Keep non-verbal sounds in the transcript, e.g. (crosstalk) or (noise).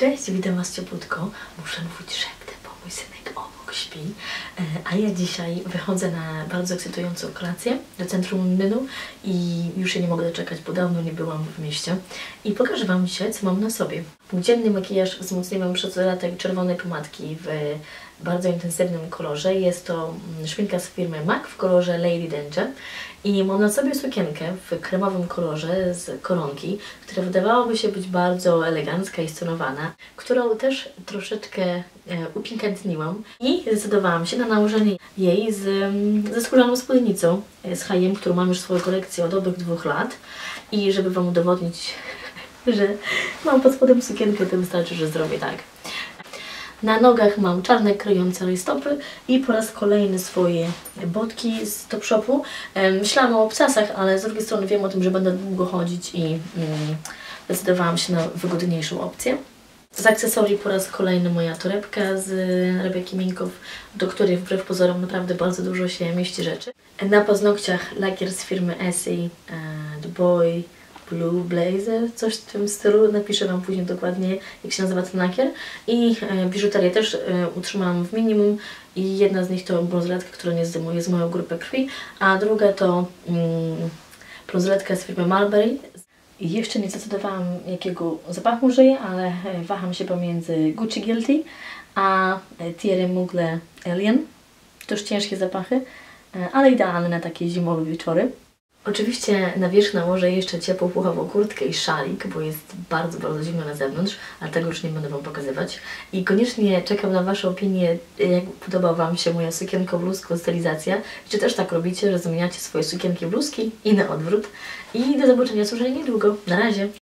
Cześć, witam Was ciepłutko. Muszę mówić szeptem, bo mój synek obok śpi. E, A ja dzisiaj wychodzę na bardzo ekscytującą kolację do centrum Londynu i już się nie mogę doczekać, bo dawno nie byłam w mieście. I pokażę Wam dzisiaj, co mam na sobie. Mój dzienny makijaż wzmocniłem przez dodatek czerwonej pomadki w bardzo intensywnym kolorze. Jest to mm, szminka z firmy MAC w kolorze Lady Danger. I mam na sobie sukienkę w kremowym kolorze z koronki, która wydawałoby się być bardzo elegancka i stonowana, którą też troszeczkę e, upikantniłam i zdecydowałam się na nałożenie jej z, mm, ze skórzaną spódnicą e, z H&M, którą mam już w swojej kolekcji od dobrych dwóch lat i żeby Wam udowodnić, (laughs) że mam pod spodem sukienkę, to wystarczy, że zrobię tak. Na nogach mam czarne kryjące rajstopy i po raz kolejny swoje botki z Topshopu. Myślałam o obcasach, ale z drugiej strony wiem o tym, że będę długo chodzić i mm, zdecydowałam się na wygodniejszą opcję. Z akcesorii po raz kolejny moja torebka z Rebeki Minków, do której wbrew pozorom naprawdę bardzo dużo się mieści rzeczy. Na paznokciach lakier z firmy Essie, The Boy, Blue Blazer, coś w tym stylu. Napiszę Wam później dokładnie, jak się nazywa ten lakier. I e, biżuterię też e, utrzymałam w minimum i jedna z nich to brązoletka, która nie zdejmuje z moją grupę krwi, a druga to mm, z firmy Mulberry. Jeszcze nie zdecydowałam, jakiego zapachu użyję, ale e, waham się pomiędzy Gucci Guilty a e, Thierry Mugler Alien. To już ciężkie zapachy, e, ale idealne na takie zimowe wieczory. Oczywiście na wierzch nałożę jeszcze ciepłą puchową kurtkę i szalik, bo jest bardzo, bardzo zimno na zewnątrz, ale tego już nie będę Wam pokazywać. I koniecznie czekam na Wasze opinie, jak podoba Wam się moja sukienko bluzko stylizacja. Czy też tak robicie, że zamieniacie swoje sukienki bluzki i na odwrót. I do zobaczenia już niedługo. Na razie!